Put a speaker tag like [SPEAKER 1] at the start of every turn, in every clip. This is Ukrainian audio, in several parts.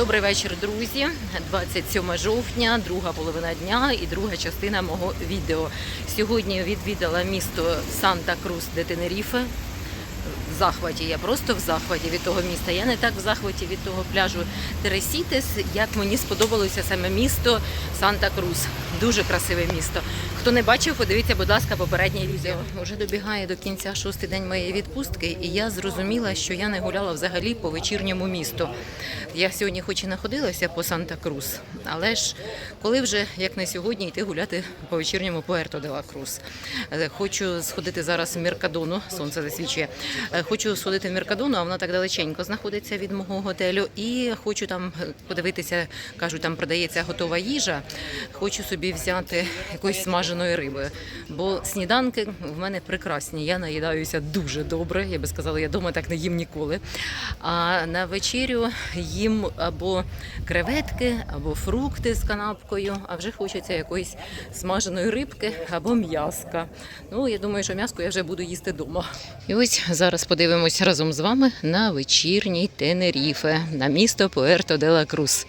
[SPEAKER 1] Добрий вечір, друзі. 27 жовтня, друга половина дня і друга частина мого відео. Сьогодні відвідала місто Санта-Крус де Тенеріфе. Захваті, я просто в захваті від того міста. Я не так в захваті від того пляжу Тересітес, як мені сподобалося саме місто Санта-Крус. Дуже красиве місто. Хто не бачив, подивіться, будь ласка, попереднє відео. Вже добігає до кінця шостий день моєї відпустки, і я зрозуміла, що я не гуляла взагалі по вечірньому місту. Я сьогодні хоч і знаходилася по Санта-Крус, але ж коли вже, як не сьогодні, йти гуляти по вечірньому Пуерто де ла Крус. Е, Хочу сходити зараз в Меркадону, сонце засвічує. Хочу сходити в Меркадону, а вона так далеченько знаходиться від мого готелю. І хочу там подивитися, кажуть, там продається готова їжа. Хочу собі взяти якоїсь смаженої риби. Бо сніданки в мене прекрасні. Я наїдаюся дуже добре. Я би сказала, я вдома так не їм ніколи. А на вечерю їм або креветки, або фрукти з канапкою, а вже хочеться якоїсь смаженої рибки або м'яска. Ну, я думаю, що м'яско я вже буду їсти вдома. І ось зараз подивимось разом з вами на вечірній Тенеріфе, на місто Пуерто де ла Крус.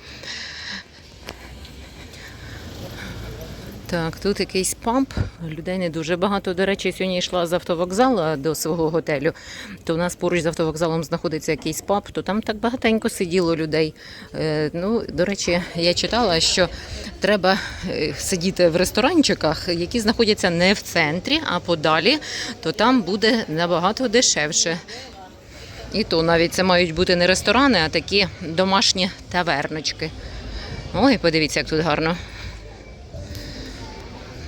[SPEAKER 1] Так, тут якийсь памп, людей не дуже багато. До речі, сьогодні йшла з автовокзалу до свого готелю. То в нас поруч з автовокзалом знаходиться якийсь паб, то там так багатенько сиділо людей. Е, ну, до речі, я читала, що треба е, сидіти в ресторанчиках, які знаходяться не в центрі, а подалі, то там буде набагато дешевше. І то навіть це мають бути не ресторани, а такі домашні таверночки. Ой, подивіться, як тут гарно.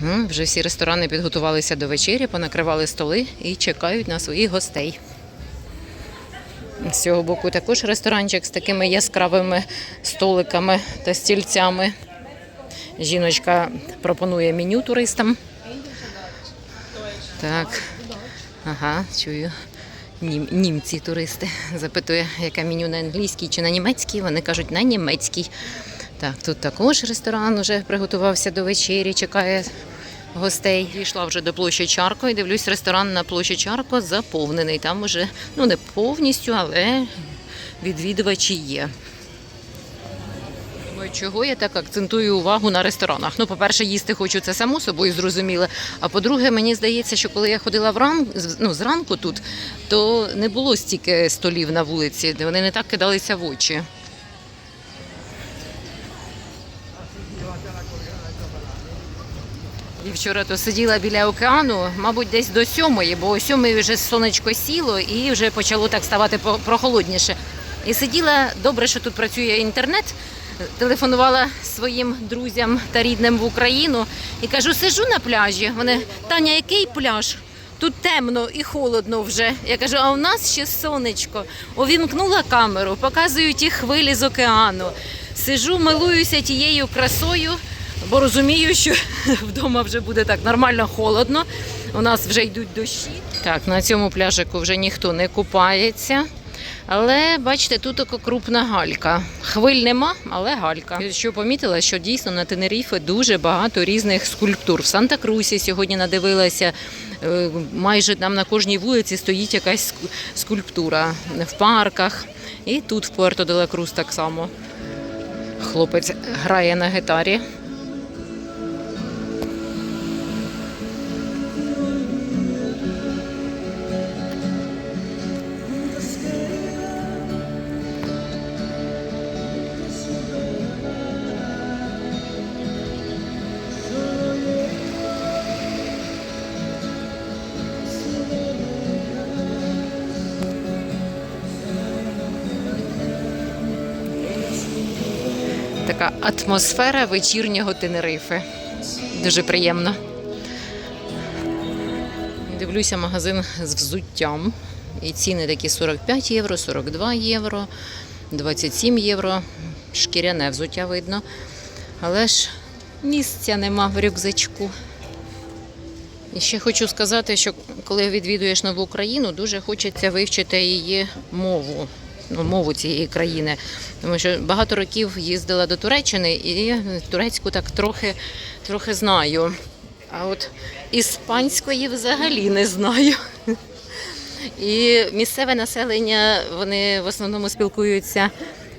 [SPEAKER 1] Вже всі ресторани підготувалися до вечері, понакривали столи і чекають на своїх гостей. З цього боку також ресторанчик з такими яскравими столиками та стільцями. Жіночка пропонує меню туристам. Так. Ага, чую. Нім, німці туристи. Запитує, яке меню на англійській чи на німецькій. Вони кажуть на німецькій. Так, тут також ресторан вже приготувався до вечері, чекає гостей. Дійшла вже до площі Чарко і дивлюсь, ресторан на площі Чарко заповнений. Там уже ну не повністю, але відвідувачі є. Чого я так акцентую увагу на ресторанах? Ну, по-перше, їсти хочу це само собою зрозуміло. А по-друге, мені здається, що коли я ходила вран... ну, зранку тут, то не було стільки столів на вулиці, де вони не так кидалися в очі. І вчора то сиділа біля океану, мабуть, десь до сьомої, бо о сьомої вже сонечко сіло і вже почало так ставати прохолодніше. І сиділа добре, що тут працює інтернет. Телефонувала своїм друзям та рідним в Україну і кажу: сижу на пляжі. Вони Таня, який пляж? Тут темно і холодно вже. Я кажу, а у нас ще сонечко. Увімкнула камеру, показую ті хвилі з океану. Сижу, милуюся тією красою, бо розумію, що вдома вже буде так нормально холодно. У нас вже йдуть дощі. Так, на цьому пляжику вже ніхто не купається. Але бачите, тут така крупна галька. Хвиль нема, але галька. Що помітила, що дійсно на Тенеріфе дуже багато різних скульптур. В Санта-Крусі сьогодні надивилася. е, Майже там на кожній вулиці стоїть якась ску- скульптура в парках. І тут в Пуерто де ла Крус так само. Хлопець грає на гітарі. Така атмосфера вечірнього Тенерифи. Дуже приємно. Дивлюся магазин з взуттям. І ціни такі 45 євро, 42 євро, 27 євро. Шкіряне взуття видно. Але ж місця нема в рюкзачку. І ще хочу сказати, що коли відвідуєш нову країну, дуже хочеться вивчити її мову, мову цієї країни. Тому що багато років їздила до Туреччини і турецьку так трохи, трохи знаю. А от іспанської взагалі не знаю. І місцеве населення вони в основному спілкуються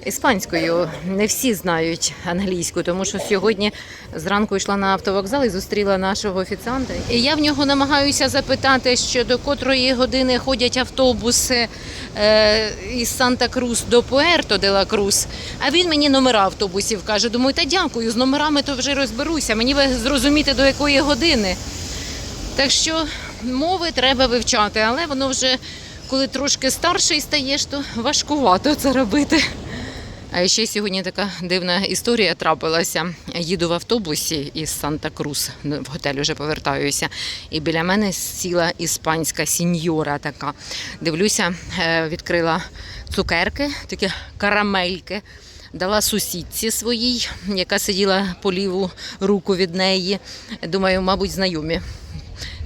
[SPEAKER 1] іспанською. Не всі знають англійську, тому що сьогодні зранку йшла на автовокзал і зустріла нашого офіціанта. І я в нього намагаюся запитати, що до котрої години ходять автобуси е, із Санта-Крус до Пуерто де ла Крус. А він мені номера автобусів каже. Думаю, та дякую, з номерами то вже розберуся. Мені би зрозуміти до якої години. Так що мови треба вивчати, але воно вже коли трошки старший стаєш, то важкувато це робити. А ще сьогодні така дивна історія трапилася. Їду в автобусі із Санта-Крус, в готель вже повертаюся. І біля мене сіла іспанська сіньора така. Дивлюся, е, відкрила цукерки, такі карамельки. Дала сусідці своїй, яка сиділа по ліву руку від неї. Думаю, мабуть, знайомі.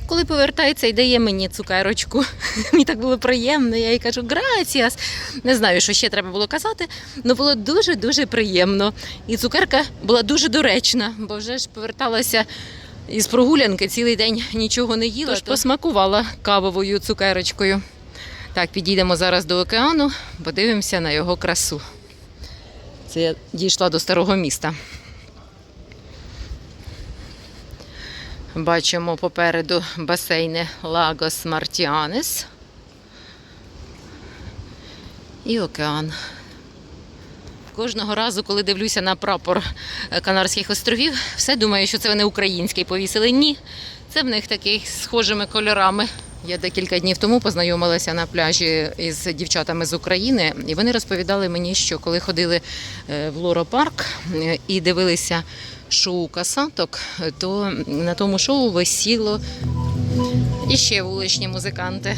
[SPEAKER 1] Коли повертається і дає мені цукерочку, мені так було приємно. Я їй кажу граціас. Не знаю, що ще треба було казати, але було дуже дуже приємно. І цукерка була дуже доречна, бо вже ж поверталася із прогулянки цілий день нічого не їла. Тож посмакувала кавовою цукерочкою. Так, підійдемо зараз до океану, подивимося на його красу. Це я дійшла до старого міста. Бачимо попереду басейни Лагос Мартіанес і океан. Кожного разу, коли дивлюся на прапор Канарських островів, все думаю, що це вони український повісили. Ні, це в них такий схожими кольорами. Я декілька днів тому познайомилася на пляжі із дівчатами з України, і вони розповідали мені, що коли ходили е, в Лоро Парк е, і дивилися шоу касаток, то на тому шоу висіло іще вуличні музиканти.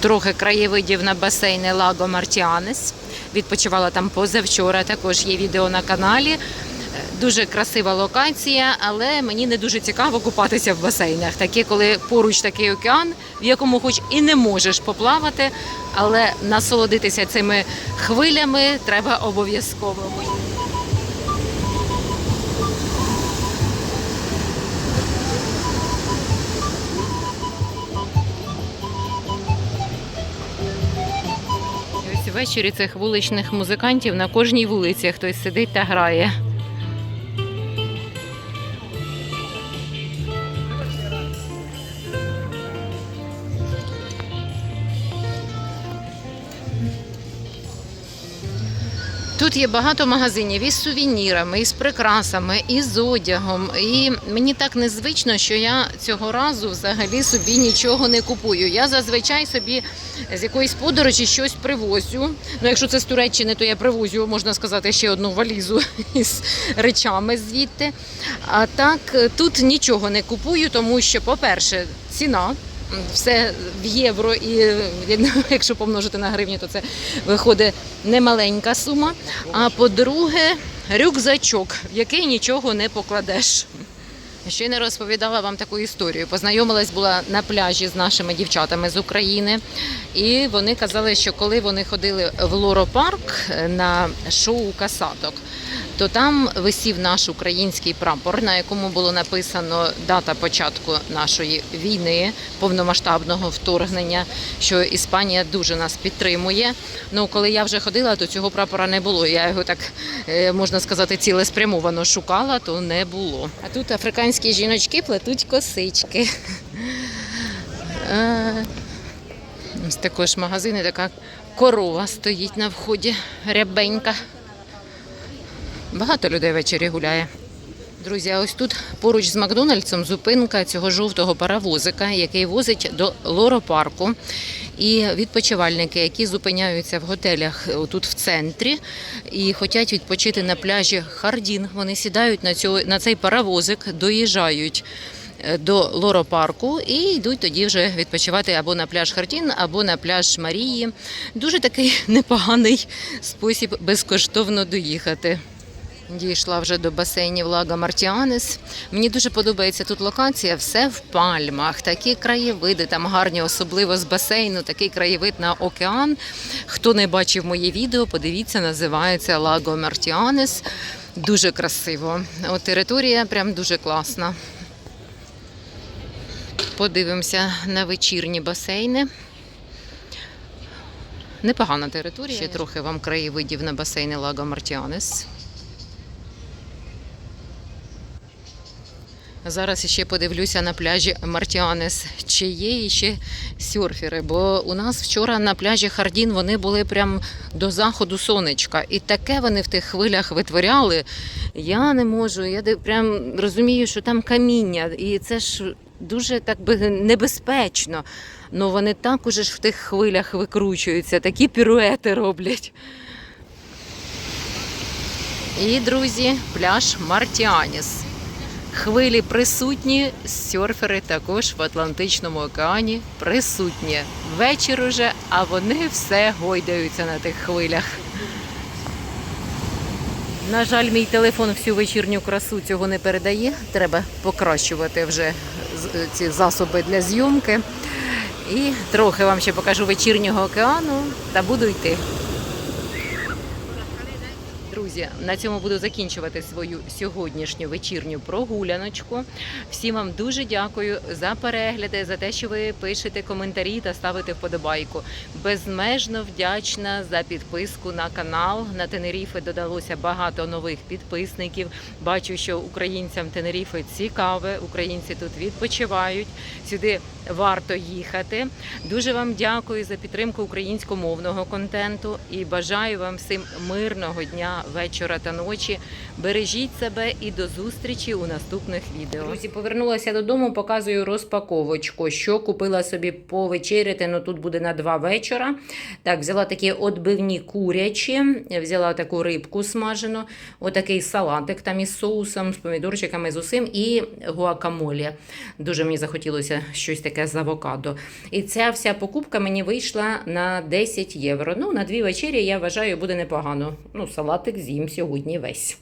[SPEAKER 1] Трохи краєвидів на басейни Лаго Мартіанес. Відпочивала там позавчора. Також є відео на каналі. Е, Дуже красива локація, але мені не дуже цікаво купатися в басейнах. Таке, коли поруч такий океан, в якому хоч і не можеш поплавати, але насолодитися цими хвилями треба обов'язково. Ввечері цих вуличних музикантів на кожній вулиці хтось сидить та грає. Є багато магазинів із сувенірами, із прикрасами, і з одягом. І мені так незвично, що я цього разу взагалі собі нічого не купую. Я зазвичай собі з якоїсь подорожі щось привозю. Ну, якщо це з Туреччини, то я привозю, можна сказати, ще одну валізу із речами звідти. А так тут нічого не купую, тому що, по-перше, ціна. Все в євро, і якщо помножити на гривні, то це виходить немаленька сума. А по-друге, рюкзачок, в який нічого не покладеш. Ще не розповідала вам таку історію. Познайомилась була на пляжі з нашими дівчатами з України, і вони казали, що коли вони ходили в Лоро Парк на шоу касаток, то там висів наш український прапор, на якому було написано дата початку нашої війни, повномасштабного вторгнення, що Іспанія дуже нас підтримує. Ну, коли я вже ходила, то цього прапора не було. Я його так е, можна сказати, цілеспрямовано шукала, то не було. А тут африканські жіночки плетуть косички. Е, Ось також магазини, така корова стоїть на вході, рябенька. Багато людей ввечері гуляє. Друзі, ось тут поруч з Макдональдсом зупинка цього жовтого паровозика, який возить до лоропарку. І відпочивальники, які зупиняються в готелях тут в центрі і хочуть відпочити на пляжі Хардін, вони сідають на, цього, на цей паровозик, доїжджають е, до лоропарку і йдуть тоді вже відпочивати або на пляж Хардін, або на пляж Марії. Дуже такий непоганий спосіб безкоштовно доїхати. Дійшла вже до басейнів Лага Мартіанес. Мені дуже подобається тут локація, все в пальмах, такі краєвиди, там гарні, особливо з басейну, такий краєвид на океан. Хто не бачив моє відео, подивіться, називається Лаго Мартіанес. Дуже красиво. От територія прям дуже класна. Подивимося на вечірні басейни. Непогана територія. Ще трохи вам краєвидів на басейни Лаго Мартіанес. Зараз ще подивлюся на пляжі Мартіанес, чи є ще серфери. Бо у нас вчора на пляжі Хардін вони були прям до заходу сонечка. І таке вони в тих хвилях витворяли. Я не можу. Я прям розумію, що там каміння, і це ж дуже так би небезпечно. Ну вони так уже ж в тих хвилях викручуються, такі піруети роблять. І, друзі, пляж Мартіаніс. Хвилі присутні, серфери також в Атлантичному океані присутні. Вечір уже, а вони все гойдаються на тих хвилях. На жаль, мій телефон всю вечірню красу цього не передає. Треба покращувати вже ці засоби для зйомки. І трохи вам ще покажу вечірнього океану та буду йти. Друзі, на цьому буду закінчувати свою сьогоднішню вечірню прогуляночку. Всім вам дуже дякую за перегляди, за те, що ви пишете коментарі та ставите вподобайку. Безмежно вдячна за підписку на канал. На Тенеріфи додалося багато нових підписників. Бачу, що українцям Тенеріфи цікаве. Українці тут відпочивають. Сюди варто їхати. Дуже вам дякую за підтримку українськомовного контенту і бажаю вам всім мирного дня, вечора та ночі. Бережіть себе і до зустрічі у наступних відео. Друзі, повернулася додому, показую розпаковочку, що купила собі повечеряти. Ну тут буде на два вечора. Так, взяла такі отбивні курячі, взяла таку рибку смажену, отакий салатик там із соусом, з помідорчиками, з усім, і гуакамолі. Дуже мені захотілося щось таке з авокадо. І ця вся покупка мені вийшла на 10 євро. Ну, на дві вечері, я вважаю, буде непогано. Ну, салатик з'їм сьогодні весь.